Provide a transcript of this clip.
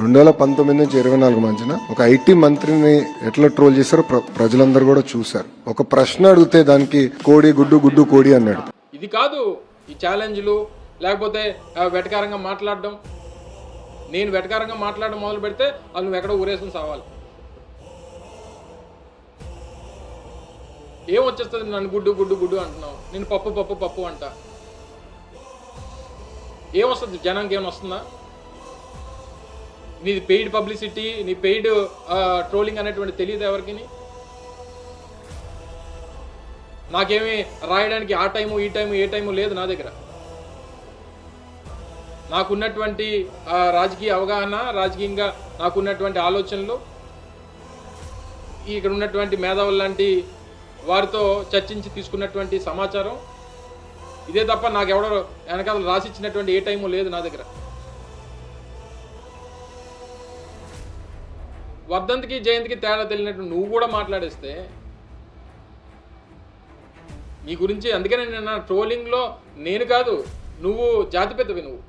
రెండు వేల పంతొమ్మిది నుంచి ఇరవై నాలుగు మధ్యన ఒక ఐటీ మంత్రిని ఎట్లా ట్రోల్ చేశారో ప్ర- ప్రజలందరూ కూడా చూశారు. ఒక ప్రశ్న అడిగితే దానికి కోడి గుడ్డు గుడ్డు కోడి అన్నాడు. ఇది కాదు ఈ ఛాలెంజ్లు లేకపోతే వెటకారంగా మాట్లాడడం. నేను వెటకారంగా మాట్లాడడం మొదలు పెడితే అది నువ్వు ఎక్కడో ఊరేసుకుని సావాలి. ఏం వచ్చేస్తుంది? నన్ను గుడ్డు గుడ్డు గుడ్డు అంటున్నావు. నేను పప్పు పప్పు పప్పు అంట. ఏం వస్తుంది? జనానికి ఏమైనా వస్తుందా? నీది పెయిడ్ పబ్లిసిటీ నీ పెయిడ్ ట్రోలింగ్ అనేటువంటి తెలియదు ఎవరికి. నాకేమి రాయడానికి ఆ టైము ఈ టైము ఏ టైము లేదు నా దగ్గర. నాకున్నటువంటి రాజకీయ అవగాహన రాజకీయంగా నాకున్నటువంటి ఆలోచనలు ఇక్కడ ఉన్నటువంటి మేధావులు లాంటి వారితో చర్చించి తీసుకున్నటువంటి సమాచారం. ఇదే తప్ప నాకు వెనకాల రాసిచ్చినటువంటి ఏ టైము లేదు నా దగ్గర. వర్ధంతికి జయంతికి తేడా తెలియనట్టు నువ్వు కూడా మాట్లాడేస్తే నీ గురించి అందుకనే నేను ట్రోలింగ్లో నేను కాదు నువ్వు జాతిపెద్దవి నువ్వు.